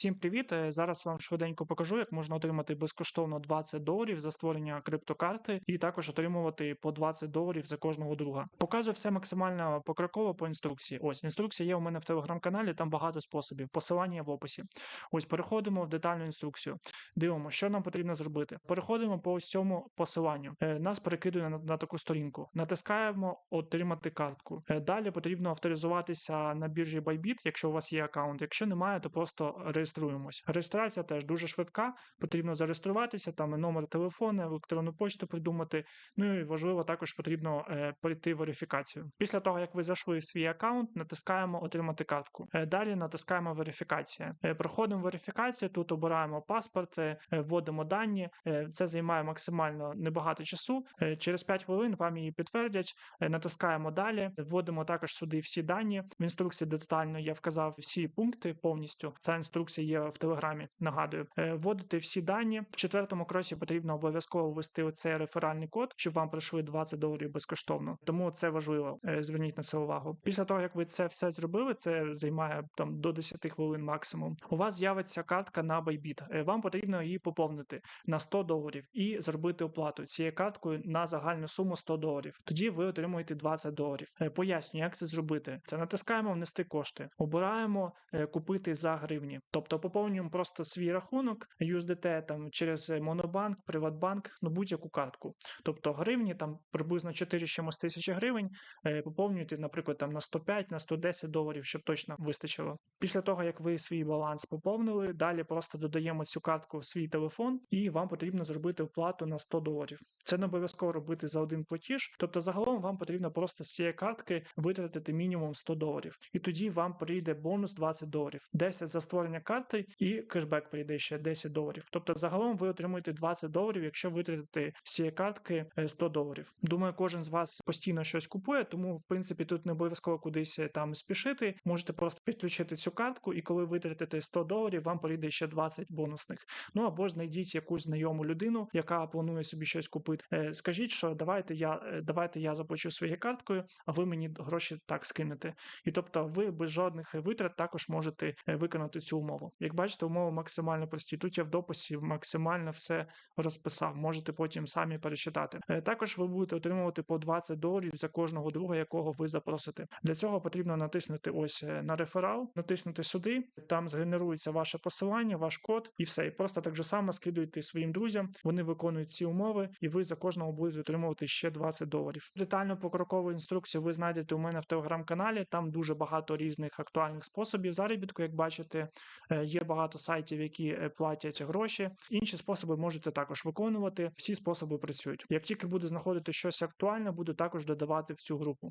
Всім привіт! Е, Зараз вам швиденько покажу, як можна отримати безкоштовно 20 доларів за створення криптокарти, і також отримувати по 20 доларів за кожного друга. Показую все максимально покроково по інструкції. Ось інструкція є у мене в телеграм-каналі, там багато способів. Посилання в описі. Ось переходимо в детальну інструкцію. Дивимося, що нам потрібно зробити. Переходимо по ось цьому посиланню. Е, Нас перекидує на, на таку сторінку. Натискаємо отримати картку. Е, Далі потрібно авторизуватися на біржі Bybit, якщо у вас є аккаунт. Якщо немає, то просто реєструємось. Реєстрація теж дуже швидка. Потрібно зареєструватися, там номер телефону, електронну почту придумати. Ну і важливо, також потрібно е, пройти верифікацію. Після того, як ви зайшли в свій аккаунт, натискаємо отримати картку. Е, далі натискаємо верифікація. Е, проходимо верифікацію. Тут обираємо паспорт, вводимо дані. Це займає максимально небагато часу. Через 5 хвилин вам її підтвердять. Натискаємо далі. Вводимо також сюди всі дані. В інструкції детально я вказав всі пункти повністю. Ця інструкція є в телеграмі. Нагадую, Е, вводити всі дані. В четвертому кросі потрібно обов'язково ввести оцей реферальний код, щоб вам прийшли 20 доларів безкоштовно. Тому це важливо. Е, Зверніть на це увагу. Після того, як ви це все зробили, це займає там до 10 хвилин максимум. У вас з'явиться картка на Bybit. Е, Вам потрібно її поповнити на 100 доларів і зробити оплату цією карткою на загальну суму 100 доларів. Тоді ви отримуєте 20 доларів. Поясню, як це зробити. Це натискаємо внести кошти. Обираємо купити за гривні. Тобто поповнюємо просто свій рахунок USDT там через Монобанк, Приватбанк, ну будь-яку картку. Тобто гривні там приблизно 4 чимось тисячі гривень. е, Поповнюєте, наприклад, там на 105, на 110 доларів, щоб точно вистачило. Після того, як ви свій баланс поповнили, далі просто додаємо цю картку в свій телефон, і вам потрібно зробити оплату на 100 доларів. Це не обов'язково робити за один платіж. Тобто, загалом вам потрібно просто з цієї картки витратити мінімум 100 доларів. І тоді вам прийде бонус 20 доларів, 10 за створення карти, і кешбек прийде ще 10 доларів. Тобто, загалом ви отримуєте 20 доларів, якщо витратите цієї картки е, 100 доларів. Думаю, кожен з вас постійно щось купує, тому в принципі тут не обов'язково кудись е, там спішити. Можете просто підключити цю картку, і коли витратите 100 доларів, вам прийде ще 20 бонусних. Ну або знайдіть якусь знайому людину, яка планує собі щось купити. Е, Скажіть, що давайте я е, давайте я заплачу своєю карткою, а ви мені гроші так скинете. І тобто, ви без жодних витрат також можете е, виконати цю умову. Як бачите, умови максимально прості. Тут я в дописі максимально все розписав. Можете потім самі перечитати. Е, Також ви будете отримувати по 20 доларів за кожного друга, якого ви запросите. Для цього потрібно натиснути ось е, на реферал, натиснути сюди. Там згенерується ваше посилання, ваш код, і все. І просто так же само скидуєте своїм друзям. Вони виконують ці умови, і ви за кожного будете отримувати ще 20 доларів. Детальну покрокову інструкцію ви знайдете у мене в телеграм-каналі. Там дуже багато різних актуальних способів заробітку. Як бачите, є багато сайтів, які е, платять гроші. Інші способи можете також виконувати. Всі способи працюють. Як тільки буде знаходити щось актуальне, буду також додавати в цю групу.